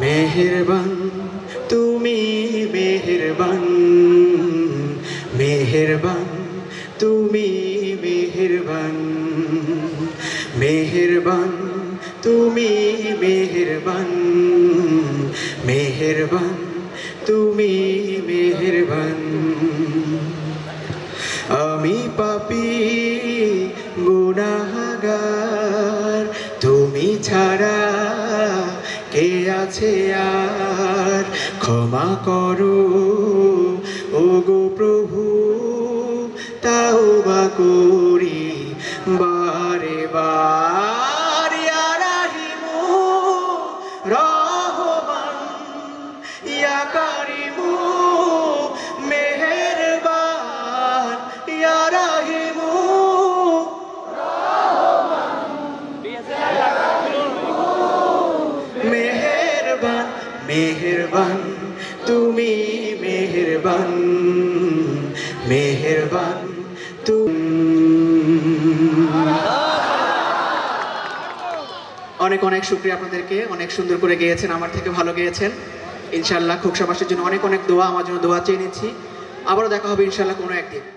মেহেরবান, তুমি মেহেরবান। মেহেরবান, তুমি মেহেরবান। মেহেরবান, তুমি মেহেরবান। মেহেরবান, তুমি মেহেরবান। আমি পাপি, গুনাহগার, তুমি ছাড়া কে আছে আর? ক্ষমা করো। ও গো প্রভু তাও বা করি বারে বার। মেহেরবান, তুমি মেহেরবান মেহেরবান অনেক অনেক শুক্রিয়া আপনাদেরকে, অনেক সুন্দর করে গেয়েছেন, আমার থেকে ভালো গেয়েছেন। ইনশাল্লাহ খুব খোকসাবাসের জন্য অনেক অনেক দোয়া, আমার জন্য দোয়া চেয়ে নিচ্ছি। আবারও দেখা হবে ইনশাল্লাহ কোনো একদিন।